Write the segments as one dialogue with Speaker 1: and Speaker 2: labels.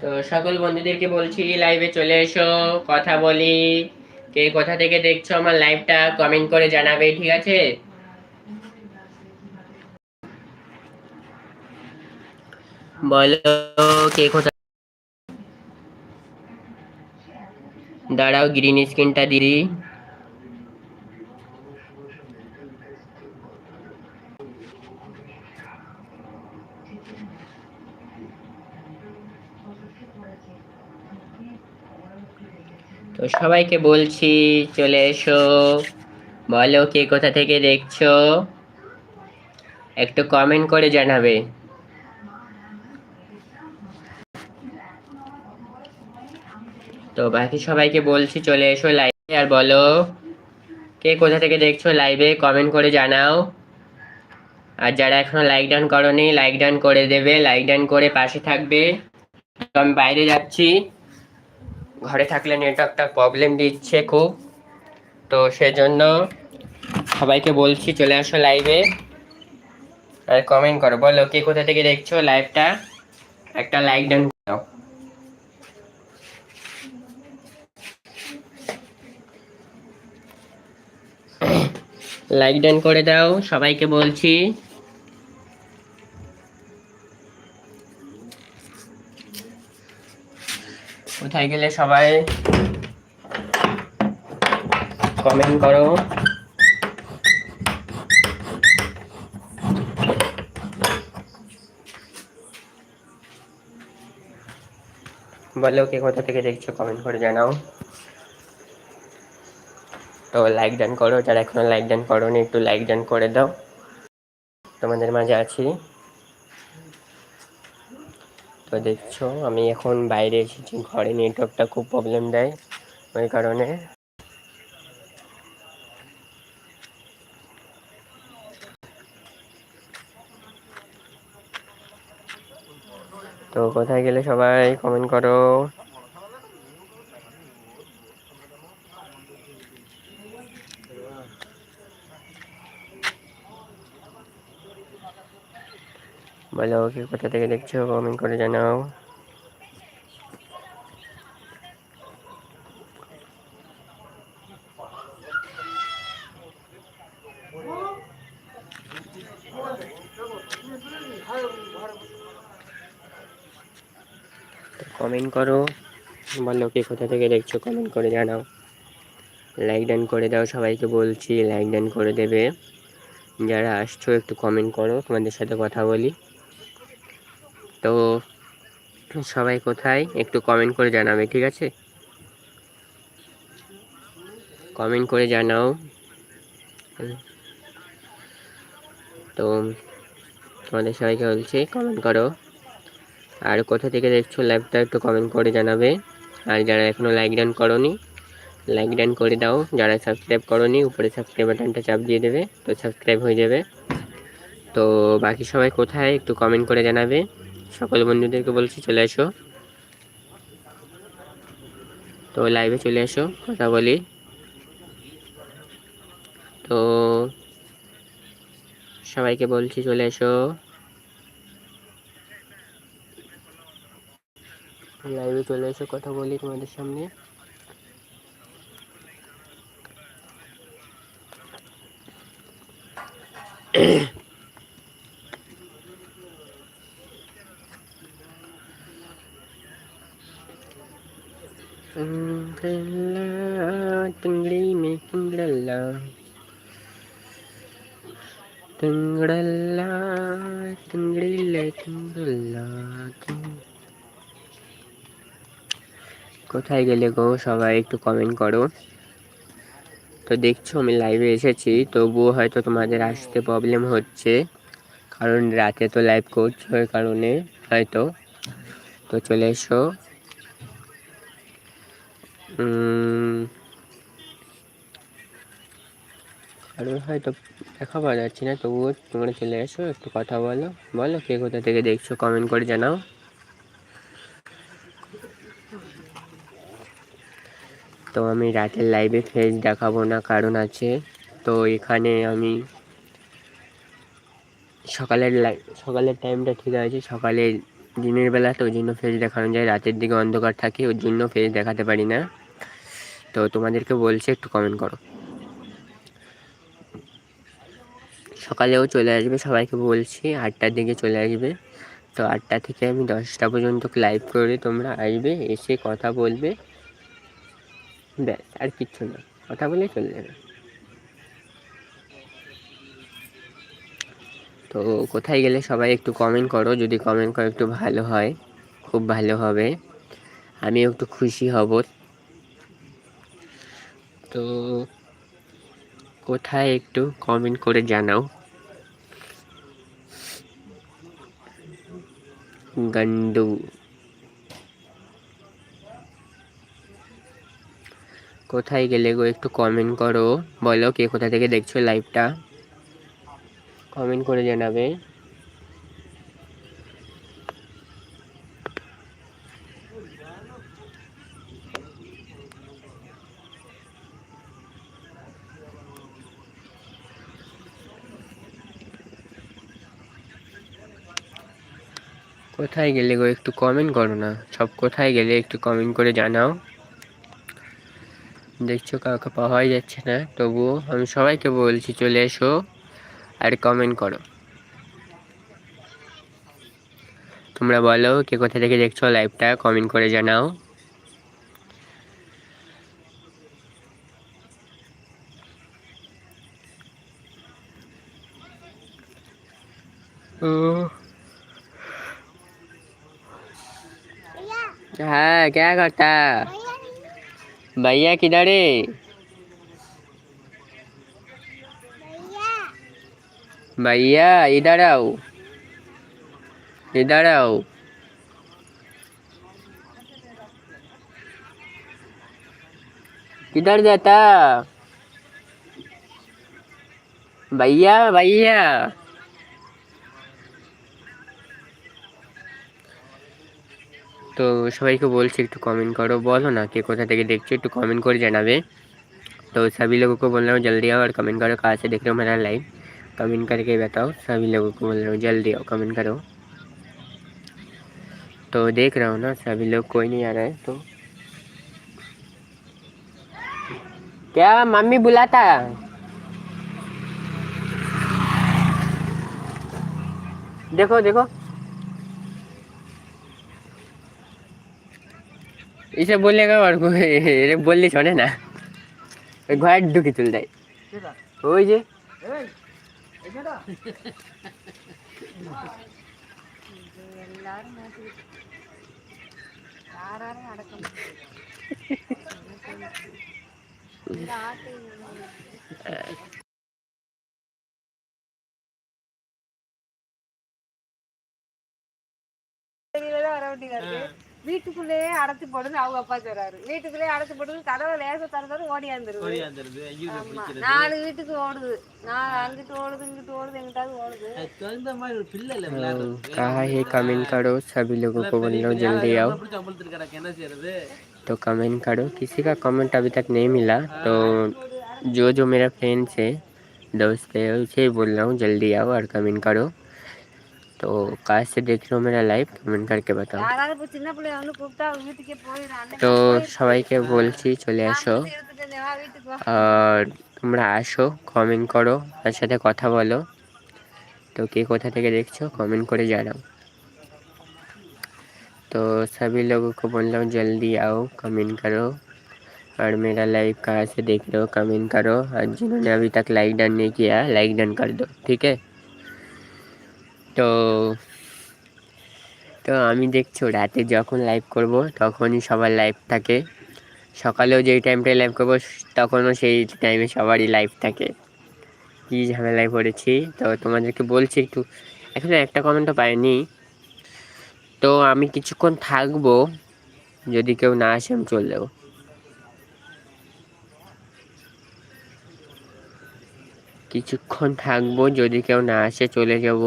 Speaker 1: তো সকল বন্ধুদেরকে বলছি লাইভে চলে এসো, কথা বলি। কে কোথা থেকে দেখছ আমার লাইভটা কমেন্ট করে জানাবে, ঠিক আছে? বলো, কে কোথা দাঁড়াও গ্রিন স্ক্রিনটা দিদি। তো সবাইকে বলছি, চলে এসো। বলো কে কোথা থেকে দেখছ? একটু কমেন্ট করে জানাবে। তো বাকি সবাইকে বলছি, চলে এসো লাইভে আর বলো, কে কোথা থেকে দেখছ লাইভে কমেন্ট করে জানাও। আর যারা এখনও লাইক ডান করনি লাইক ডান করে দেবে। লাইক ডান করে পাশে থাকবে। তো আমি বাইরে যাচ্ছি। ঘরে থাকলে নেটওয়ার্কটা প্রবলেম দিচ্ছে খুব। তো সেজন্য সবাইকে বলছি চলে আসো লাইভে আর কমেন্ট করো, বলো কে কোথা থেকে দেখছ লাইভটা একটা লাইক ডান দাও। লাইক ডান করে দাও, সবাইকে বলছি। কোথায় গেলে সবাই কমেন্ট করো। বলো কে কোথা থেকে দেখছ কমেন্ট করে জানাও। তো লাইক ডান করো, যারা এখনও লাইক ডান করো একটু লাইক ডান করে দাও। তোমাদের মাঝে আছি। তো দেখছ। আমি এখন বাইরে এসেছি। ঘরে নেটওয়ার্কটা খুব প্রবলেম দেয়, ওই কারণে। তো কোথায় গেলে সবাই কমেন্ট করো? বলো কি কোথা থেকে দেখছ? কমেন্ট করে জানাও। কমেন্ট করো। বলো, কে কোথা থেকে দেখছ? কমেন্ট করে জানাও। লাইক ডান করে দাও সবাইকে বলছি লাইক ডান করে দেবে। যারা আসছো, একটু কমেন্ট করো, তোমাদের সাথে কথা বলি। তো সবাই কোথায়? একটু কমেন্ট করে জানাবে, ঠিক আছে? কমেন্ট করে জানাও। তো তোমাদের সবাইকে বলছি কমেন্ট করো। আর কোথা থেকে দেখছ লাইভটা একটু কমেন্ট করে জানাবে। আর যারা এখনও লাইক ডান করনি লাইক ডান করে দাও। যারা সাবস্ক্রাইব করনি, উপরে সাবস্ক্রাইব বাটনটা চাপ দিয়ে দেবে, তো সাবস্ক্রাইব হয়ে যাবে। তো বাকি সবাই কোথায়? একটু কমেন্ট করে জানাবে। সকল বন্ধুদেরকে বলছি, চলে এসো। তো লাইভে চলে এসো, কথা বলি। তো সবাইকে বলছি, চলে এসো। লাইভে চলে এসো, কথা বলি তোমাদের সামনে। কোথায় গেলে গো সবাই একটু কমেন্ট করো তো দেখছ আমি লাইভে এসেছি তবুও হয়তো তোমাদের আসতে প্রবলেম হচ্ছে কারণ রাতে তো লাইভ করছ ওই কারণে হয়তো তো চলে এসো কারণ হয়তো দেখা পাওয়া যাচ্ছে না, তবুও তোমরা চলে এসো, একটু কথা বলো। বলো, কে কোথা থেকে দেখছ কমেন্ট করে জানাও। তো আমি রাতের লাইভে ফেস দেখাবো না, কারণ আছে, তো এখানে আমি সকালের সকালের টাইমটা ঠিক আছে সকালে দিনের বেলা তো ওই জন্য ফেস দেখানো যায়, রাতের দিকে অন্ধকার থাকে, ওর জন্য ফেস দেখাতে পারি না। তো তোমাদেরকে বলছি, একটু কমেন্ট করো। সকালেও চলে আসবে, সবাইকে বলছি আটটার দিকে চলে আসবে। তো আটটা থেকে আমি দশটা পর্যন্ত লাইভ করে তোমরা আসবে, এসে কথা বলবে। ব্যাস, আর কিচ্ছু না, কথা বলে চলে যাবে। তো কোথায় গেলে সবাই একটু কমেন্ট করো, যদি কমেন্ট করো একটু ভালো হয়, খুব ভালো হবে। আমি একটু খুশি হব। তো কোথায় একটু কমেন্ট করে জানাও। গন্ডু কোথায় গেলে গো একটু কমেন্ট করো? বলো কে কোথা থেকে দেখছ লাইভটা কমেন্ট করে জানাবে। কোথায় গেলে গো একটু কমেন্ট করো না? সব কোথায় গেলে একটু কমেন্ট করে জানাও। দেখছ, কাউকে পাওয়াই যাচ্ছে না। তবুও আমি সবাইকে বলছি, চলে এসো আর কমেন্ট করো। তোমরা বলো, কে কোথা থেকে দেখছ লাইভটা কমেন্ট করে জানাও। ও हाँ क्या करता? भैया किधर है? भैया, इधर आओ। इधर आओ। किधर जाता? भैया भैया। তো সবাইকে বলছি একটু कमेंट करो बोलो ना कि कोथा থেকে দেখছো একটু कमेंट করে জানাবে तो सभी लोगों को बोल रहा हूँ जल्दी आओ और कमेंट करो कहाँ से देख रहे हो मेरा लाइव कमेंट करके बताओ सभी लोगों को बोल रहा हूँ जल्दी आओ कमेंट करो तो देख रहा हूँ ना सभी लोग कोई नहीं आ रहा है तो क्या मम्मी बुलाता देखो देखो এসব বললে আর বললি শোনে না ওই ঘরে ঢুকে চলে যায় ওই যে
Speaker 2: வீட்டுக்குள்ளேயே அடைச்சு போடுன்னு அவங்க அப்பா சொல்றாரு வீட்டுக்குள்ளேயே அடைச்சு போடுது கதவை லேச திறந்தாரு ஓடியாந்துருது ஆமா நாலு வீட்டுக்கு ஓடுது நான் அங்கிட்டு ஓடுது இங்கிட்டு ஓடுது எங்கிட்டாவது ஓடுது
Speaker 3: தகுந்த மாதிரி ஒரு பிள்ளை இல்ல
Speaker 1: हाँ, कहा है कमेंट करो सभी लोगों को बोल रहा हूँ जल्दी आओ
Speaker 3: பிடிச்ச அம்பளத்துக்கு கிடக்கு என்ன செய்யறது
Speaker 1: तो कमेंट करो किसी का कमेंट अभी तक नहीं मिला तो जो जो मेरा फ्रेंड्स है दोस्त है उसे ही बोल रहा हूँ जल्दी आओ और कमेंट करो तो कहाँ से देख रहे हो मेरा लाइव कमेंट करके बताओ तो
Speaker 2: सबाई के बोल चले आसो
Speaker 1: আর তোমরা আসো কমেন্ট করো তার সাথে কথা বলো তো কে কোথা থেকে দেখছ কমেন্ট করে জানাও तो सभी लोगों को बोल रहा हूँ जल्दी आओ कमेंट करो और मेरा लाइव कहाँ से देख रहे हो कमेंट करो और जिन्होंने अभी तक लाइक डन नहीं किया लाइक डन कर दो ठीक है তো তো আমি দেখছ রাতে যখন লাইভ করব তখনই সবার লাইভ থাকে। সকালেও যেই টাইমটায় লাইভ করব তখনও সেই টাইমে সবারই লাইভ থাকে। কী ঝামেলায় পড়েছি? তো তোমাদেরকে বলছি একটু, এখনও একটা কমেন্টও পাইনি। তো আমি কিছুক্ষণ থাকব, যদি কেউ না আসে আমি চলে যাব। কিছুক্ষণ থাকব, যদি কেউ না আসে চলে যাব।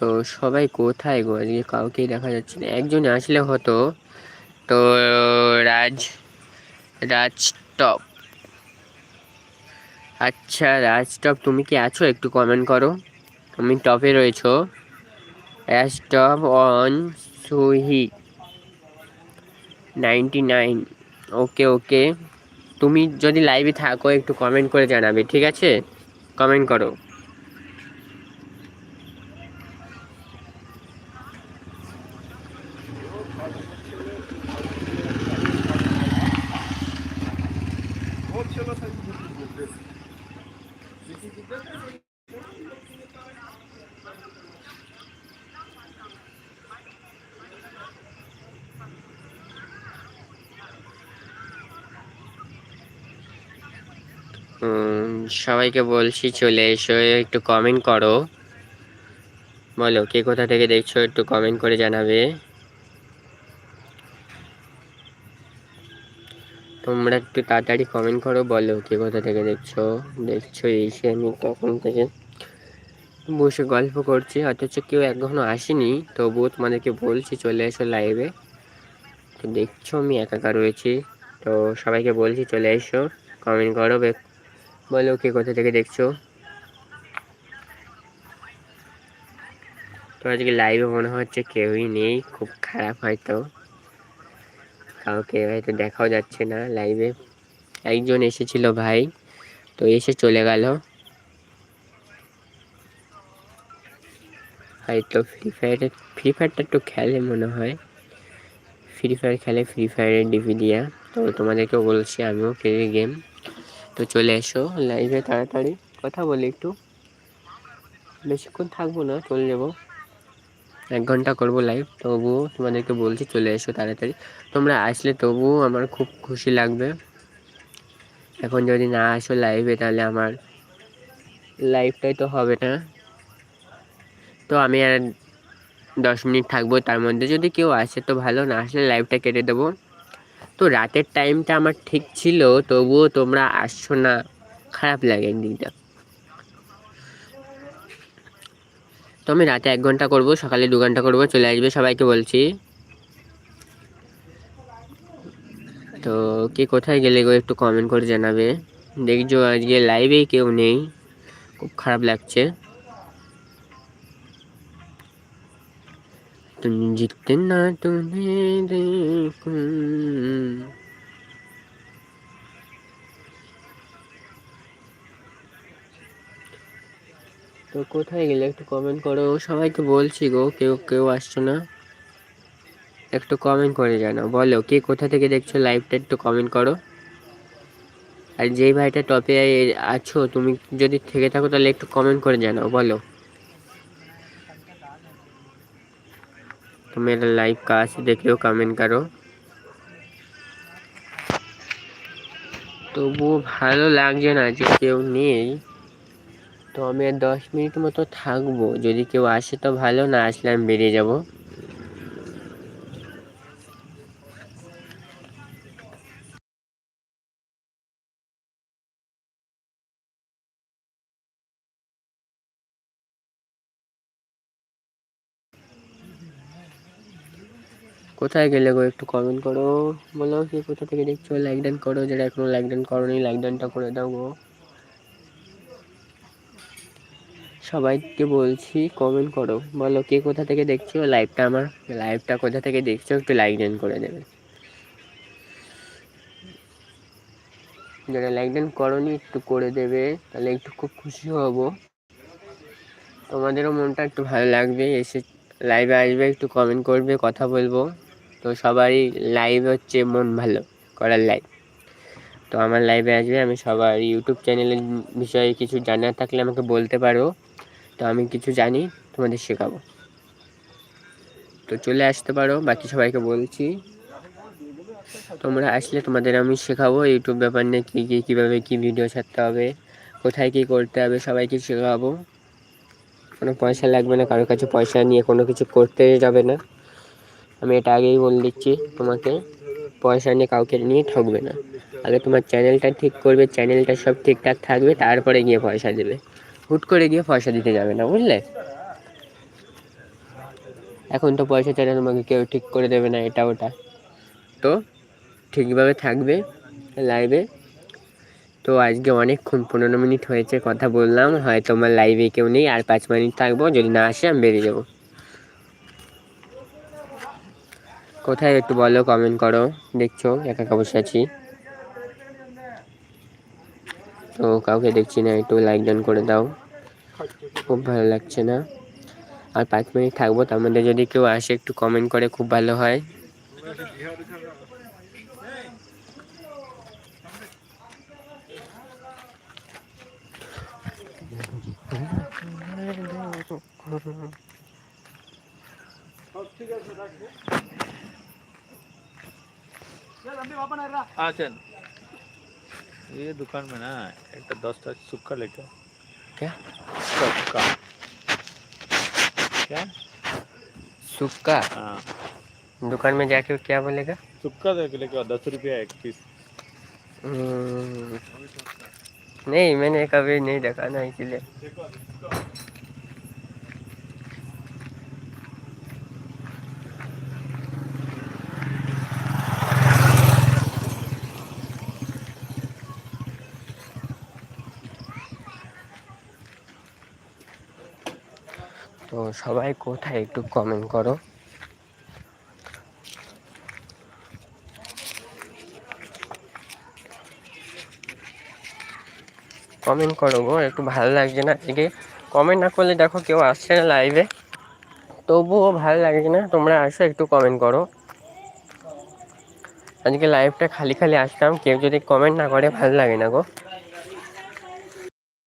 Speaker 1: তো সবাই কোথায় গো? আজকে কাউকেই দেখা যাচ্ছে না। একজন আসলে হতো তো রাজ রাজ টপ আচ্ছা রাজ টপ তুমি কি আছো? একটু কমেন্ট করো। তুমি টপে রয়েছো। Ash top on Suhi ninety nine okay okay তুমি যদি লাইভে থাকো, একটু কমেন্ট করে জানাবে, ঠিক আছে? কমেন্ট করো। সবাইকে বলছি চলে এসো, একটু কমেন্ট করো। বলো, কে কোথা থেকে দেখছ, একটু কমেন্ট করে জানাবে। তোমরা একটু তাড়াতাড়ি কমেন্ট করো, বলো কে কোথা থেকে দেখছ? দেখছ এসে আমি তখন থেকে বসে গল্প করছি, অথচ কেউ এখনও আসেনি, তবুও তোমাদেরকে বলছি চলে এসো লাইভে তো দেখছ আমি একা একা রয়েছি, তো সবাইকে বলছি চলে এসো কমেন্ট করো বলো কে কোথা থেকে দেখছ? তো আজকে লাইভে মনে হচ্ছে কেউই নেই, খুব খারাপ হয়তো। কাউকে হয়তো দেখাও যাচ্ছে না লাইভে একজন এসেছিল ভাই, তো এসে চলে গেল। হয়তো ফ্রি ফায়ারে ফ্রি ফায়ারটা একটু খেলে মনে হয়। ফ্রি ফায়ার খেলে ফ্রি ফায়ারের ডিপি দিয়া তো তোমাদেরকেও বলছি, আমিও খেলি গেম তো চলে এসো লাইভে তাড়াতাড়ি। কথা বলি একটু। বেশিক্ষণ থাকব না, চলে যাব। এক ঘণ্টা করব লাইভ তবুও তোমাদেরকে বলছি চলে এসো তাড়াতাড়ি। তোমরা আসলে তবুও আমার খুব খুশি লাগবে। এখন যদি না আসো লাইভে তাহলে আমার লাইভটাই তো হবে না। তো আমি আর দশ মিনিট থাকব তার মধ্যে। যদি কেউ আসে তো ভালো, না আসলে লাইভটা কেটে দেবো। তো রাতের টাইমটা আমার ঠিক ছিল, তবুও তোমরা আসছো না। খারাপ লাগে দিনটা তো আমি রাতে এক ঘণ্টা করব, সকালে দু ঘণ্টা করব, চলে আসবে সবাইকে বলছি। তো কে কোথায় গেলে গো একটু কমেন্ট করে জানাবে। দেখছ আজকে লাইভে কেউ নেই, খুব খারাপ লাগছে। তুমি জিততে না, তুমি কোথায় গেলে একটু কমেন্ট করো সবাইকে বলছি গো কেউ কেউ আসছো না একটু কমেন্ট করে জানাও বলো কে কোথা থেকে দেখছো লাইভটা একটু কমেন্ট করো আর যেই ভাইটা টপে আছো তুমি যদি থেকে থাকো তাহলে একটু কমেন্ট করে জানাও বলো तो मेरा लाइव कहाँ से देख रहे हो कमेंट करो তবুও ভালো লাগছে না যে কেউ নেই তো আমি আর দশ মিনিট মতো থাকব। যদি কেউ আসে তো ভালো, না আসলে আমি বেরিয়ে যাব। কোথায় গেলে গো? একটু কমেন্ট করো। বলো, কি কোথা থেকে দেখছ? লাইক ডান করো। যারা এখনও লাইক ডান করোনি লাইক ডানটা করে দাও গো। সবাইকে বলছি কমেন্ট করো। বলো, কে কোথা থেকে দেখছ? লাইভটা আমার লাইভটা কোথা থেকে দেখছ? একটু লাইক ডান করে দেবে। যারা লাইক ডান করোনি, একটু করে দেবে। তাহলে একটু খুব খুশি হব। তোমাদেরও মনটা একটু ভালো লাগবে। এসে লাইভে আসবে, একটু কমেন্ট করবে, কথা বলব। তো সবারই লাইভ হচ্ছে মন ভালো করার লাইভ তো আমার লাইভে আসবে। আমি সবার ইউটিউব চ্যানেলের বিষয়ে কিছু জানার থাকলে আমাকে বলতে পারো। তো আমি কিছু জানি, তোমাদের শেখাবো। তো চলে আসতে পারো, বাকি সবাইকে বলছি। তোমরা আসলে তোমাদের আমি শেখাবো ইউটিউব ব্যাপার নিয়ে কী কী, কীভাবে কী ভিডিও ছাড়তে হবে, কোথায় কী করতে হবে, সবাইকে শেখাবো। কোনো পয়সা লাগবে না কারোর কাছে পয়সা নিয়ে কোনো কিছু করতে যাবে না। আমি এটা আগেই বলে দিচ্ছি, তোমাকে পয়সা নিয়ে কাউকে নিয়ে ঠকবে না। আগে তোমার চ্যানেলটা ঠিক করবে চ্যানেলটা সব ঠিকঠাক থাকবে, তারপরে গিয়ে পয়সা দেবে। হুট করে গিয়ে পয়সা দিতে যাবে না, বুঝলে? এখন তো পয়সা চাইলে তোমাকে কেউ ঠিক করে দেবে না, এটা ওটা। তো ঠিকভাবে থাকবে লাইভে তো আজকে অনেকক্ষণ পনেরো মিনিট হয়েছে কথা বললাম, হয় তোমার লাইভে কেউ নেই, আর পাঁচ মিনিট থাকব, যদি না আসে আমি বেরিয়ে যাব। কোথায় একটু বলো কমেন্ট করো, দেখছ, একা একা বসে আছি। তো কাউকে দেখছি না, একটু লাইক ডান করে দাও। খুব ভালো লাগছে না। আর পাঁচ মিনিট থাকব, তার মধ্যে যদি কেউ আসে, একটু কমেন্ট করে, খুব ভালো হয়।
Speaker 4: আছেন। ये दुकान में ना एक दस टा सुक्का लेके
Speaker 1: क्या?
Speaker 4: सुक्का। क्या?
Speaker 1: सुक्का?
Speaker 4: हाँ।
Speaker 1: दुकान में जाके क्या बोलेगा?
Speaker 4: सुक्का देख लेके दस रुपया एक पीस।
Speaker 1: हम्म, नहीं मैंने कभी नहीं देखा ना इसीलिए। তো সবাই কোথায় একটু কমেন্ট করো। কমেন্ট করো গো, একটু ভালো লাগছে না আজকে। কমেন্ট না করলে দেখো কেউ আসছে না লাইভে তবুও ভালো লাগছে না, তোমরা আসো, একটু কমেন্ট করো। আজকে লাইভটা খালি খালি আসলাম কেউ যদি কমেন্ট না করে, ভালো লাগে না গো।